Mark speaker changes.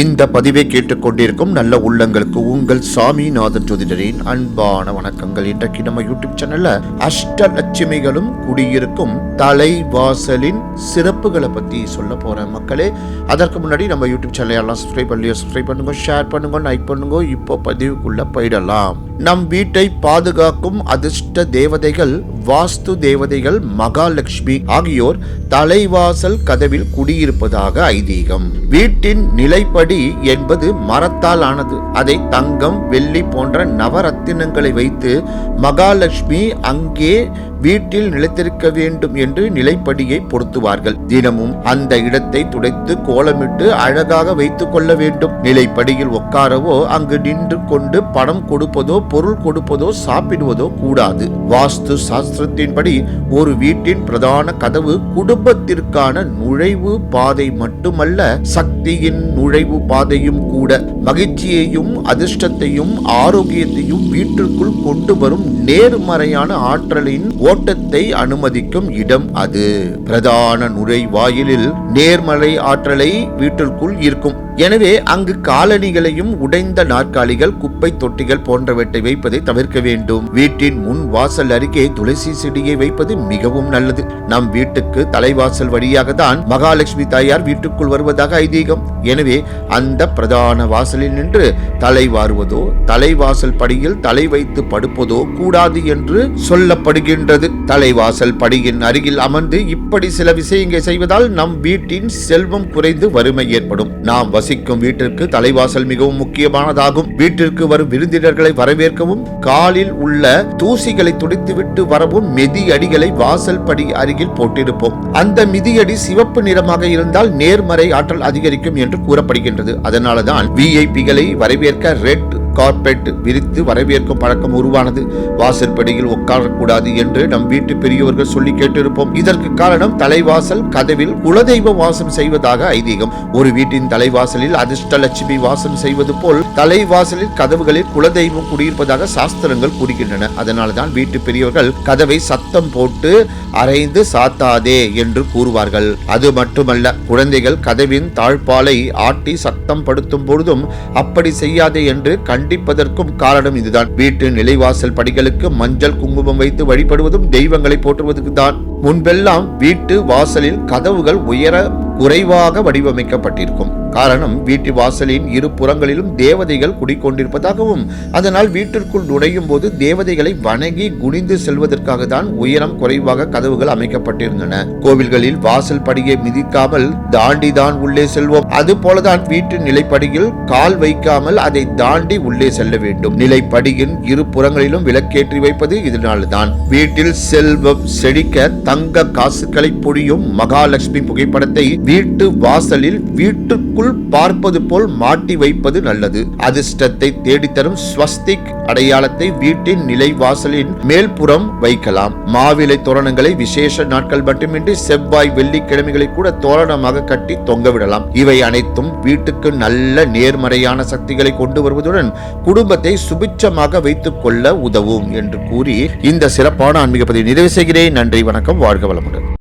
Speaker 1: இந்த பதிவை கேட்டுக்கொண்டிருக்கும் நல்ல உள்ளங்களுக்கு உங்கள் சாமிநாதன் ஜோதிடரின் அன்பான வணக்கங்கள். இன்றைக்கு நம்ம யூடியூப் சேனல்ல அஷ்டலட்சுமிகளும் குடியிருக்கும் தலைவாசலின் சிறப்புகளை பத்தி சொல்ல போறேன் மக்களே. அதற்கு முன்னாடி நம்ம யூடியூப் சேனலை எல்லாம் சப்ஸ்கிரைப் பண்ணலையோ சப்ஸ்கிரைப் பண்ணுங்க ஷேர் பண்ணுங்க லைக் பண்ணுங்க. இப்போ பதிவுக்குள்ள போயிடலாம். நம் வீட்டை பாதுகாக்கும் அதிர்ஷ்ட தேவதைகள் வாஸ்து தேவதைகள் மகாலட்சுமி ஆகியோர் தலைவாசல் கதவில் குடியிருப்பதாக ஐதீகம். வீட்டின் நிலைப்படி என்பது மரத்தால் ஆனது. அதை தங்கம் வெள்ளி போன்ற நவரத்தினங்களை வைத்து மகாலட்சுமி அங்கே வீட்டில் நிலைத்திருக்க வேண்டும் என்று நிலைப்படியை பொருத்துவார்கள். தினமும் அந்த இடத்தை துடைத்து கோலமிட்டு அழகாக வைத்துக் கொள்ள வேண்டும். நிலைப்படியில் உட்காரவோ அங்கு நின்று கொண்டு பணம் கொடுப்பதோ பொருள் கொடுப்பதோ சாப்பிடுவதோ கூடாது. வாஸ்து சாஸ்திரத்தின்படி ஒரு வீட்டின் பிரதான கதவு குடும்பத்திற்கான நுழைவு பாதை மட்டுமல்ல சக்தியின் நுழைவு பாதையும் கூட. மகிழ்ச்சியையும் அதிர்ஷ்டத்தையும் ஆரோக்கியத்தையும் வீட்டிற்குள் கொண்டு வரும் நேர்மறையான ஆற்றலின் ஓட்டத்தை அனுமதிக்கும் இடம் அது. பிரதான நுழைவாயிலில் நேர்மறை ஆற்றலை வீட்டிற்குள் இருக்கும் எனவே அங்கு காலணிகளையும் உடைந்த நாற்காலிகள் குப்பை தொட்டிகள் போன்றவற்றை வைப்பதை தவிர்க்க வேண்டும். வீட்டின் முன் வாசல் அருகே துளசி செடியை வைப்பது மிகவும் நல்லது. நம் வீட்டுக்கு தலைவாசல் வழியாக தான் மகாலட்சுமி தாயார் வீட்டுக்குள் வருவதாக ஐதீகம். எனவே அந்த பிரதான வாசல் வாசலில் நின்று தலை வாருவதோ தலைவாசல் படியில் தலை வைத்து படுப்பதோ கூடாது என்று சொல்லப்படுகின்றது. தலைவாசல் படியின் அருகில் அமர்ந்து இப்படி சில விஷயங்களை செய்வதால் நம் வீட்டின் செல்வம் குறைந்து வறுமை ஏற்படும். நாம் வசிக்கும் வீட்டிற்கு தலைவாசல் மிகவும் முக்கியமானதாகும். வீட்டிற்கு வரும் விருந்தினர்களை வரவேற்கவும் காலில் உள்ள தூசிகளை துடைத்துவிட்டு வரவும் மெதி அடிகளை வாசல் படி அருகில் போட்டிருப்போம். அந்த மிதியடி சிவப்பு நிறமாக இருந்தால் நேர்மறை ஆற்றல் அதிகரிக்கும் என்று கூறப்படுகின்றது. அதனாலதான் விஐபிகளை வரவேற்க ரெட் கார்பெட் விரித்து வரவேற்கும் பழக்கம் உருவானது. வாசற்படியில் உட்காரக்கூடாது என்று நம் வீட்டு பெரியவர்கள் சொல்லி கேட்டிருப்போம். இதற்கு காரணம் தலைவாசல் கதவில் குலதெய்வம் வாசம் செய்வதாக ஐதீகம். ஒரு வீட்டின் தலைவாசலில் அதிர்ஷ்டலட்சுமி வாசம் செய்வது போல் தலைவாசலில் கதவுகளில் குலதெய்வம் குடியிருப்பதாக சாஸ்திரங்கள் கூறுகின்றன. அதனால்தான் வீட்டு பெரியவர்கள் கதவை சத்தம் போட்டு அரைந்து சாத்தாதே என்று கூறுவார்கள். அது மட்டுமல்ல குழந்தைகள் கதவின் தாழ்பாலை ஆட்டி சத்தம் படுத்தும் பொழுதும் அப்படி செய்யாதே என்று கண்டிப்பதற்கும் காரணம் இதுதான். வீட்டு நிலைவாசல் படிகளுக்கு மஞ்சள் குங்குமம் வைத்து வழிபடுவதும் தெய்வங்களை போற்றுவதற்கு தான் முன்பெல்லாம் வீட்டு வாசலில் கதவுகள் உயர குறைவாக வடிவமைக்கப்பட்டிருக்கும். காரணம் வீட்டு வாசலின் இரு புறங்களிலும் தேவதைகள் குடிக்கொண்டிருப்பதாகவும் அதனால் வீட்டிற்குள் நுழையும் போது தேவதைகளை வணங்கி குனிந்து செல்வதற்காக தான் உயரம் குறைவாக கதவுகள் அமைக்கப்பட்டிருந்தன. கோவில்களில் வாசல் படியை மிதிக்காமல் தாண்டி தான் உள்ளே செல்வோம். அது போலதான் வீட்டு நிலைப்படியில் கால் வைக்காமல் அதை தாண்டி உள்ளே செல்ல வேண்டும். நிலைப்படியின் இரு புறங்களிலும் விளக்கேற்றி வைப்பது இதனால்தான். வீட்டில் செல்வம் செழிக்க தங்க காசுகளை பொழியும் மகாலட்சுமி புகைப்படத்தை வீட்டு வாசலில் வீட்டுக்குள் பார்ப்பது போல் மாட்டி வைப்பது நல்லது. அதிர்ஷ்டத்தை தேடித்தரும் ஸ்வஸ்திக் அடையாளத்தை வீட்டின் நிலை வாசலின் மேல்புறம் வைக்கலாம். மாவிலை தோரணங்களை விசேஷ நாட்கள் மட்டுமின்றி செவ்வாய் வெள்ளிக்கிழமைகளை கூட தோரணமாக கட்டி தொங்கவிடலாம் இவை அனைத்தும் வீட்டுக்கு நல்ல நேர்மறையான சக்திகளை கொண்டு வருவதுடன் குடும்பத்தை சுபிட்சமாக வைத்துக் கொள்ள உதவும் என்று கூறி இந்த சிறப்பான ஆன்மீக பதிவை நிறைவு செய்கிறேன். நன்றி வணக்கம் வாழ்க வளமுடன்.